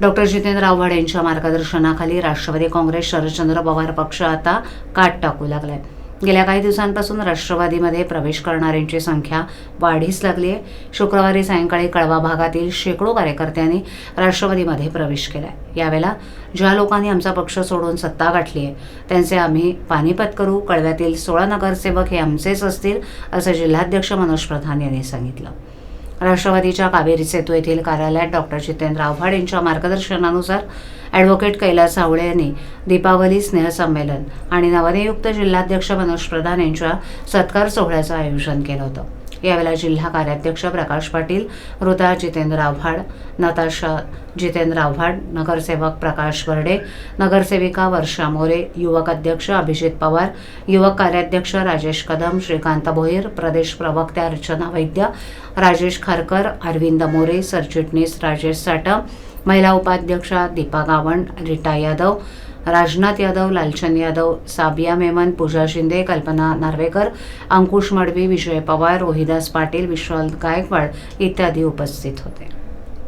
Doctor Jitendra Awhad यांच्या मार्गदर्शनाखाली राष्ट्रवादी काँग्रेस शरदचंद्र पवार पक्ष आता काट टाकू लागलाय. गेल्या काही दिवसांपासून राष्ट्रवादीमध्ये प्रवेश करणाऱ्यांची संख्या वाढीस लागली आहे शुक्रवारी सायंकाळी कळवा भागातील शेकडो कार्यकर्त्यांनी राष्ट्रवादीमध्ये प्रवेश केला आहे यावेळेला ज्या लोकांनी आमचा पक्ष सोडून सत्ता गाठली आहे त्यांचे आम्ही पानिपत करू कळव्यातील सोळा नगरसेवक हे आमचेच असतील असं जिल्हाध्यक्ष मनोज प्रधान यांनी सांगितलं. राष्ट्रवादीच्या कावेरी सेतू येथील कार्यालयात डॉक्टर जितेंद्र आव्हाड यांच्या मार्गदर्शनानुसार ॲडव्होकेट कैलास सावळे यांनी दीपावली स्नेहसंमेलन आणि नवनियुक्त जिल्हाध्यक्ष मनोज प्रधान यांच्या सत्कार सोहळ्याचं आयोजन केलं होतं. यावेळेला जिल्हा कार्याध्यक्ष प्रकाश पाटील मृता जितेंद्र आव्हाड नताशा जितेंद्र आव्हाड नगरसेवक प्रकाश वर्डे नगरसेविका वर्षा मोरे युवक अध्यक्ष अभिजित पवार युवक कार्याध्यक्ष राजेश कदम श्रीकांत भोईर प्रदेश प्रवक्त्या अर्चना वैद्य राजेश खारकर अरविंद मोरे सरचिटणीस राजेश साटम महिला उपाध्यक्षा दीपा गावण रीटा यादव राजनाथ यादव लालचंद यादव साबिया मेमन पूजा शिंदे कल्पना नार्वेकर अंकुश मडवी विजय पवार रोहिदास पाटील विश्वाल गायकवाड इत्यादी उपस्थित होते.